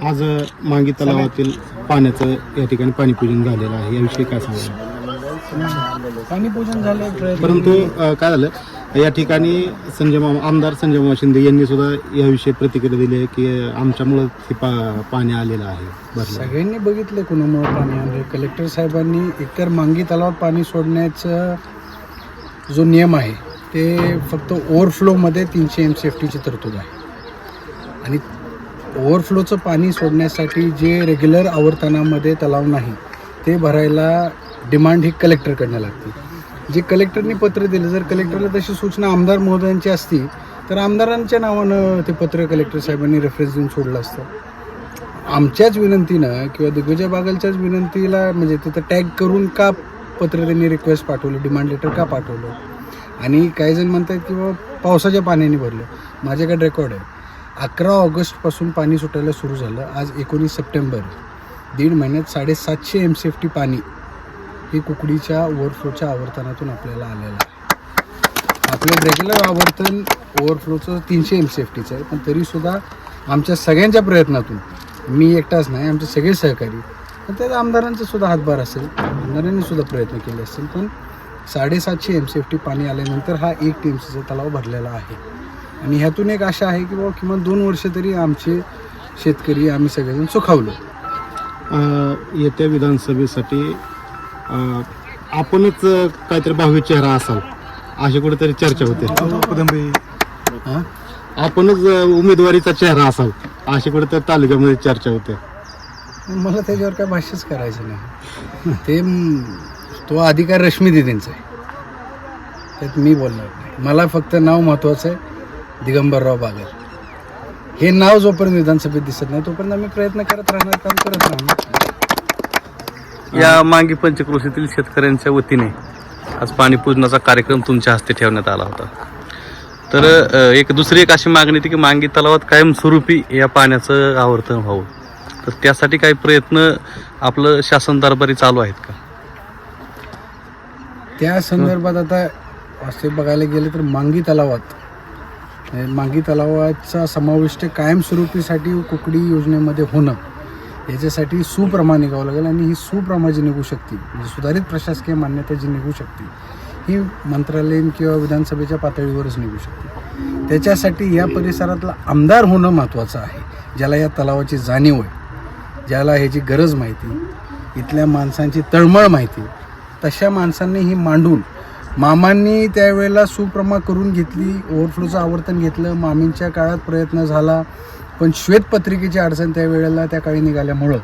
आज मांगी तलावातील पाण्याचं या ठिकाणी पाणीपूजन झालेलं आहे. याविषयी काय सांगा पाणीपूजन झालं परंतु अ, काय झालं? या ठिकाणी संजय मामा आमदार संजय मामा शिंदे यांनी सुद्धा याविषयी प्रतिक्रिया दिली आहे की आमच्यामुळं हे पा पाणी आलेलं आहे. भरलं सगळ्यांनी बघितलं कुणामुळे पाणी आणलं कलेक्टर साहेबांनी एकतर मांगी तलावात पाणी सोडण्याचा जो नियम आहे ते फक्त ओव्हरफ्लोमध्ये तीनशे एम सी एफ टीची तरतूद आहे. आणि ओव्हरफ्लोचं पाणी सोडण्यासाठी जे रेग्युलर आवर्तनामध्ये तलाव नाही ते भरायला डिमांड ही कलेक्टरकडनं लागते. जे कलेक्टरनी पत्र दिलं जर कलेक्टरला तशी सूचना आमदार महोदयांची असती तर आमदारांच्या नावानं ते पत्र कलेक्टर साहेबांनी रेफरन्स देऊन सोडलं असतं. आमच्याच विनंतीनं किंवा दिग्विजय बागलच्याच विनंतीला म्हणजे तिथं टॅग करून का पत्र त्यांनी रिक्वेस्ट पाठवलं डिमांड लेटर का पाठवलं? आणि काही जण म्हणतात की बाबा पावसाच्या पाण्याने भरलं. माझ्याकडे रेकॉर्ड आहे. अकरा ऑगस्टपासून पाणी सुटायला सुरू झालं. आज एकोणीस सप्टेंबर दीड महिन्यात साडेसातशे एम सी एफ टी पाणी हे कुकडीच्या ओव्हरफ्लोच्या आवर्तनातून आपल्याला आलेलं आहे. आपलं रेग्युलर आवर्तन ओव्हरफ्लोचं तीनशे एम सी एफ टीचं आहे. पण तरीसुद्धा आमच्या सगळ्यांच्या प्रयत्नातून मी एकटाच नाही आमचे सगळे सहकारी पण त्यात आमदारांचा सुद्धा हातभार असेल आमदारांनी सुद्धा प्रयत्न केले असतील. पण साडेसातशे एम सी एफ टी पाणी आल्यानंतर हा एक टी एम सीचा तलाव भरलेला आहे. आणि ह्यातून एक आशा आहे की बाबा किमान दोन वर्ष तरी आमचे शेतकरी आम्ही सगळेजण सुखावलो. अ, येत्या विधानसभेसाठी अ, आपणच अ, काहीतरी भावी चेहरा असाल अशी कुठेतरी चर्चा होते. हां? आपणच अ, उमेदवारीचा चेहरा असाल अशी कुठेतरी तालुक्यामध्ये चर्चा होते. मला त्याच्यावर काय भाष्यच करायचं नाही. ते म, तो अधिकार रश्मी दिदींचा आहे. त्यात मी बोलणार नाही. मला फक्त नाव महत्त्वाचं आहे. दिगंबरराव बागर. हे नाव जोपर्यंत विधानसभेत दिसत नाही तोपर्यंत आम्ही प्रयत्न करत राहणार काम करत राहणार. या मांगी पंचक्रोशीतील शेतकऱ्यांच्या वतीने आज पाणी पूजनाचा कार्यक्रम तुमच्या हस्ते ठेवण्यात आला होता. तर एक दुसरी एक अशी मागणी होती की मांगी तलावात कायमस्वरूपी या पाण्याचं आवर्तन व्हावं. तर त्यासाठी काही प्रयत्न आपलं शासन दरबारी चालू आहेत का? त्या संदर्भात आता असे बघायला गेले तर मांगी तलावात मांगी तलावाचा समाविष्ट कायमस्वरूपीसाठी कुकडी योजनेमध्ये होणं याच्यासाठी सुप्रमा निघावं लागेल आणि ही सुप्रमा जी निघू शकते म्हणजे सुधारित प्रशासकीय मान्यता जी निघू शकते ही मंत्रालयीन किंवा विधानसभेच्या पातळीवरच निघू शकते त्याच्यासाठी या परिसरातला आमदार होणं महत्त्वाचं आहे ज्याला या तलावाची जाणीव आहे ज्याला ह्याची गरज माहिती इथल्या माणसांची तळमळ माहिती. तशा माणसांनी ही मांडून मामांनी त्यावेळेला सुप्रमा करून घेतली ओव्हरफ्लोचं आवर्तन घेतलं मामींच्या काळात प्रयत्न झाला पण श्वेतपत्रिकेची अडचण त्यावेळेला त्या काळी निघाल्यामुळं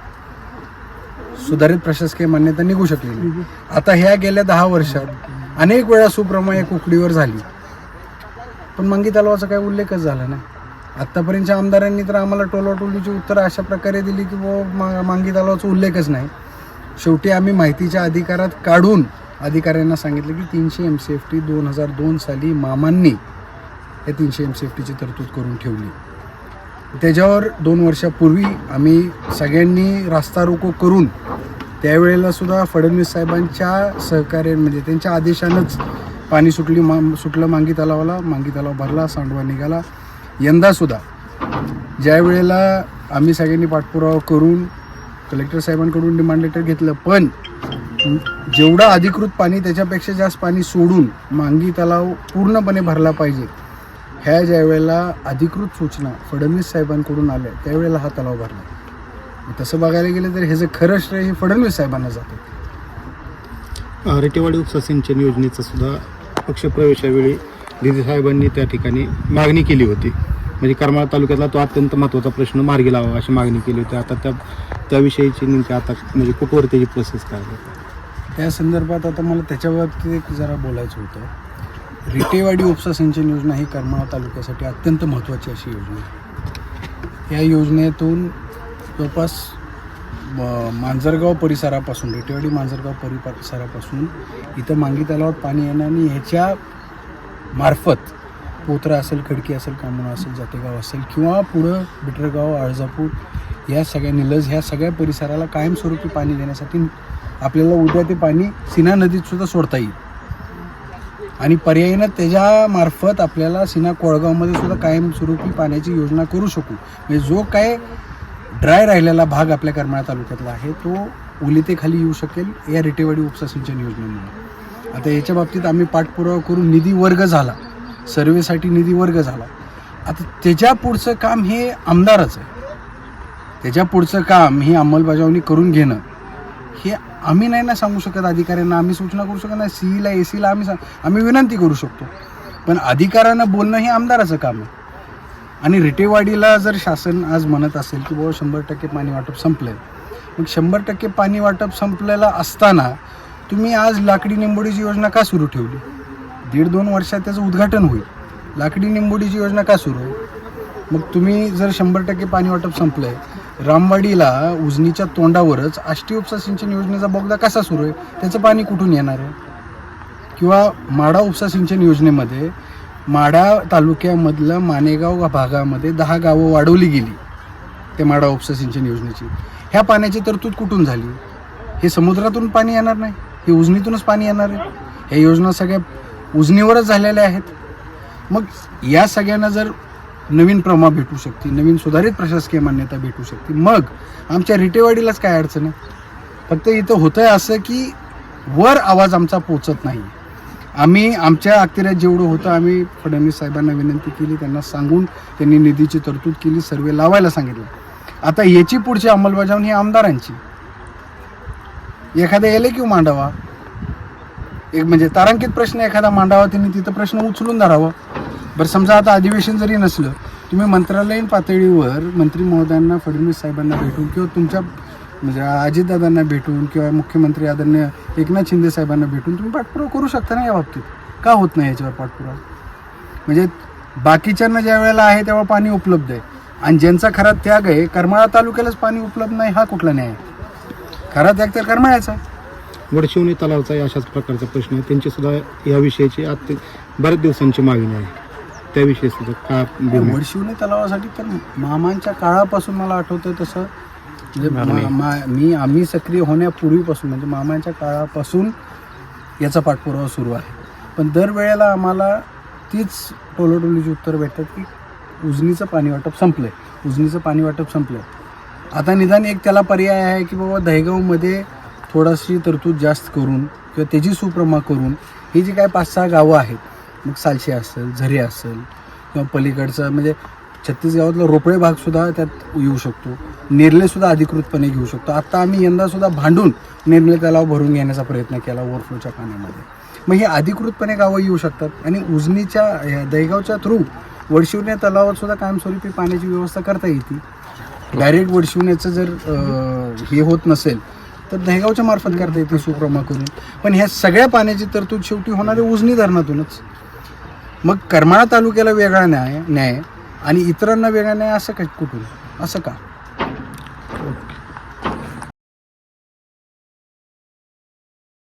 सुधारित प्रशासकीय मान्यता निघू शकली नाही. आता ह्या गेल्या दहा वर्षात अनेक वेळा सुप्रमा या कुकडीवर झाली. पण मंगी तलावाचा काही उल्लेखच झाला नाही. आत्तापर्यंतच्या आमदारांनी तर आम्हाला टोलाटोलीची उत्तरं अशा प्रकारे दिली की बो मा मांगी तलावाचा उल्लेखच नाही. शेवटी आम्ही माहितीच्या अधिकारात काढून अधिकाऱ्यांना सांगितलं की तीनशे एम सी एफ टी दोन हजार दोन साली मामांनी या तीनशे एम सी एफ टीची तरतूद करून ठेवली. त्याच्यावर दोन वर्षापूर्वी आम्ही सगळ्यांनी रास्ता रोको करून त्यावेळेला सुद्धा फडणवीस साहेबांच्या सहकार्य म्हणजे त्यांच्या आदेशानंच पाणी सुटली मा सुटलं मांगी तलावाला मांगी तलाव भरला सांडवा निघाला. यंदासुद्धा ज्या वेळेला आम्ही सगळ्यांनी पाठपुरावा करून कलेक्टर साहेबांकडून डिमांड लेटर घेतलं पण जेवढं अधिकृत पाणी त्याच्यापेक्षा जास्त पाणी सोडून मांगी तलाव पूर्णपणे भरला पाहिजे. ह्या ज्या वेळेला अधिकृत सूचना फडणवीस साहेबांकडून आल्या त्यावेळेला हा तलाव भरला. तसं बघायला गेलं तर ह्याचं खरं श्रेय हे फडणवीस साहेबांना जातं. रेटेवाडी उपसा सिंचन योजनेचं सुद्धा पक्षप्रवेशावेळी दिदी साहेबांनी त्या ठिकाणी मागणी केली होती. म्हणजे करमाळा तालुक्यातला तो अत्यंत महत्त्वाचा प्रश्न मार्गी लावा अशी मागणी केली होती. आता त्या त्याविषयीची नेमकी आता म्हणजे कुठवर त्याची प्रोसेस काय त्या संदर्भात आता मला त्याच्याबाबतीत एक जरा बोलायचं होतं. रिटेवाडी उपसा सिंचन योजना ही करमाळा तालुक्यासाठी अत्यंत महत्त्वाची अशी योजना आहे. या योजनेतून जवळपास मांजरगाव परिसरापासून रिटेवाडी मांजरगाव परिसरापासून इथं मांगी तलावात पाणी येणं आणि ह्याच्या मार्फत पोत्रा असेल खडकी असेल कामोणा असेल जातेगाव असेल किंवा पुढं बिटरगाव आळजापूर या सगळ्या निलज ह्या सगळ्या परिसराला कायमस्वरूपी पाणी देण्यासाठी आपल्याला उद्या ते पाणी सिना नदीत सुद्धा सोडता येईल. आणि पर्यायीनं त्याच्या मार्फत आपल्याला सिना कोळगावमध्ये सुद्धा कायमस्वरूपी पाण्याची योजना करू शकू. म्हणजे जो काय ड्राय राहिलेला भाग आपल्या करमाळा तालुक्यातला आहे तो उलितेखाली येऊ शकेल या रिटेवाडी उपसा सिंचन योजनेमुळे. आता याच्या बाबतीत आम्ही पाठपुरावा करून निधी वर्ग झाला. सर्वेसाठी निधी वर्ग झाला. आता त्याच्या पुढचं काम हे आमदारच आहे. त्याच्या पुढचं काम ही अंमलबजावणी करून घेणं आम्ही नाही ना सांगू शकत अधिकाऱ्यांना आम्ही सूचना करू शकत नाही सीईला ए सीला आम्ही सांग आम्ही विनंती करू शकतो. पण अधिकाऱ्यांना बोलणं हे आमदाराचं काम आहे. आणि रिटेवाडीला जर शासन आज म्हणत असेल की बाबा शंभर टक्के पाणी वाटप संपलं आहे मग शंभर टक्के पाणी वाटप संपलेलं असताना तुम्ही आज लाकडी निंबोडीची योजना का सुरू ठेवली? दीड दोन वर्षात त्याचं उद्घाटन होईल. लाकडी निंबोडीची योजना का सुरू? मग तुम्ही जर शंभर टक्के पाणी वाटप संपलं आहे रामवाडीला उजनीच्या तोंडावरच आष्टी उपसा सिंचन योजनेचा बोगदा कसा सुरू आहे? त्याचं पाणी कुठून येणार आहे? किंवा माडा उपसा सिंचन योजनेमध्ये माढा तालुक्यामधलं मानेगाव भागामध्ये दहा गावं वाढवली गेली ते माडा उपसा सिंचन योजनेची. ह्या पाण्याची तरतूद कुठून झाली? हे समुद्रातून पाणी येणार नाही? हे उजनीतूनच पाणी येणार आहे? ह्या योजना सगळ्या उजनीवरच झालेल्या आहेत? मग या सगळ्यांना जर नवीन प्रमा भेटू शकते नवीन सुधारित प्रशासकीय मान्यता भेटू शकते. मग आमच्या रिटेवाडीलाच काय अडचण आहे? फक्त इथं होतं आहे असं की वर आवाज आमचा पोचत नाही. आम्ही आमच्या अखत्यारीत जेवढं होतं आम्ही फडणवीस साहेबांना विनंती केली त्यांना सांगून त्यांनी निधीची तरतूद केली सर्वे लावायला सांगितलं. आता याची पुढची अंमलबजावणी ही आमदारांची. एखादा एले क्यू मांडावा. एक म्हणजे तारांकित प्रश्न एखादा मांडावा त्यांनी तिथं प्रश्न उचलून धरावा. बरं समजा आता अधिवेशन जरी नसलं तुम्ही मंत्रालयीन पातळीवर मंत्री महोदयांना फडणवीस साहेबांना भेटून किंवा तुमच्या म्हणजे अजितदादांना भेटून किंवा मुख्यमंत्री आदरणीय एकनाथ शिंदे साहेबांना भेटून तुम्ही पाठपुरावा करू शकता ना या बाबतीत? का होत नाही याच्यावर पाठपुरावा? म्हणजे बाकीच्यांना ज्या वेळेला आहे तेव्हा पाणी उपलब्ध आहे. आणि ज्यांचा खरा त्याग आहे करमाळा तालुक्यालाच पाणी उपलब्ध नाही हा कुठला न्याय आहे? खरा त्याग तर करमाळ्याचा वडशिवणी तलावचा अशाच प्रकारचा प्रश्न आहे. त्यांची सुद्धा या विषयाची आत बऱ्याच दिवसांची मागणी आहे. त्याविषयी सुद्धा का तलावासाठी तर मामांच्या काळापासून मला आठवतं तसं. म्हणजे मागणी. मा- मा- मी आम्ही सक्रिय होण्यापूर्वीपासून म्हणजे मामांच्या काळापासून याचा पाठपुरावा सुरू आहे. पण दरवेळेला आम्हाला तीच टोलोटोलीची उत्तरं भेटतात की उजनीचं पाणी वाटप संपलं आहे उजनीचं पाणी वाटप संपलं आहे आता निदान एक त्याला पर्याय आहे की बाबा दहेगावमध्ये थोडीशी तरतूद जास्त करून किंवा त्याची सुप्रमा करून ही जी काय पाच सहा गावं आहेत मग सालशी असेल झरी असेल किंवा पलीकडचं म्हणजे छत्तीसगावातला रोपळे भागसुद्धा त्यात येऊ शकतो. नेरलेसुद्धा अधिकृतपणे घेऊ शकतो. आत्ता आम्ही यंदासुद्धा भांडून नेरले तलाव भरून घेण्याचा प्रयत्न केला ओव्हरफ्लोच्या पाण्यामध्ये. मग हे अधिकृतपणे गावं येऊ शकतात. आणि उजनीच्या ह्या थ्रू वडशिवण्या तलावातसुद्धा कायमस्वरूपी पाण्याची व्यवस्था करता येते. डायरेक्ट वडशिवण्याचं जर हे होत नसेल तर दहेगावच्या मार्फत करता येते सुप्रमा करून. पण ह्या सगळ्या पाण्याची तरतूद शेवटी होणारे उजनी धरणातूनच. मग करमाळा तालुक्याला वेगळा न्याय न्याय आणि इतरांना वेगळा न्याय असं का कुठून? असं का?